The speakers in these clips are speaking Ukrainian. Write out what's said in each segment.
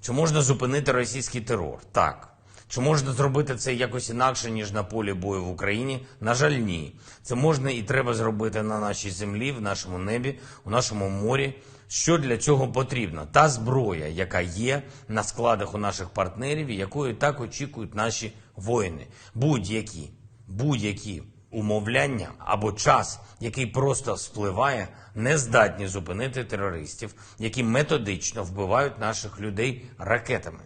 Чи можна зупинити російський терор? Так. Чи можна зробити це якось інакше, ніж на полі бою в Україні? На жаль, ні. Це можна і треба зробити на нашій землі, в нашому небі, у нашому морі. Що для цього потрібно? Та зброя, яка є на складах у наших партнерів, і якої так очікують наші воїни. Будь-які, будь-які умовляння або час, який просто спливає, не здатні зупинити терористів, які методично вбивають наших людей ракетами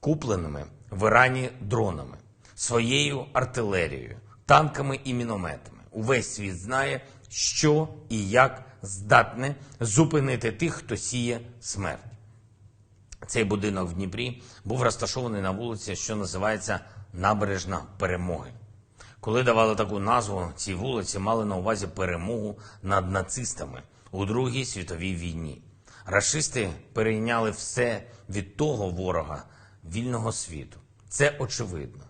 купленими в Ірані дронами, своєю артилерією, танками і мінометами. Увесь світ знає, що і як здатне зупинити тих, хто сіє смерть. Цей будинок в Дніпрі був розташований на вулиці, що називається Набережна Перемоги. Коли давали таку назву, ці вулиці мали на увазі перемогу над нацистами у Другій світовій війні. Рашисти перейняли все від того ворога вільного світу. Це очевидно.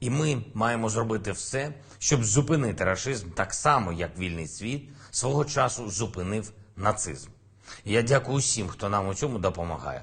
І ми маємо зробити все, щоб зупинити рашизм так само, як вільний світ свого часу зупинив нацизм. Я дякую усім, хто нам у цьому допомагає.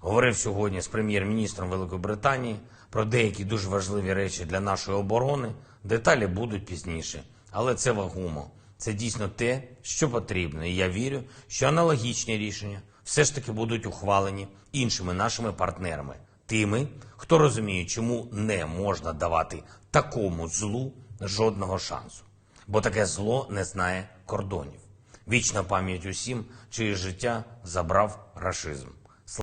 Говорив сьогодні з прем'єр-міністром Великої Британії про деякі дуже важливі речі для нашої оборони. Деталі будуть пізніше, але це вагомо. Це дійсно те, що потрібно. І я вірю, що аналогічні рішення все ж таки будуть ухвалені іншими нашими партнерами, тими, хто розуміє, чому не можна давати такому злу жодного шансу. Бо таке зло не знає кордонів. Вічна пам'ять усім, чиє життя забрав рашизм.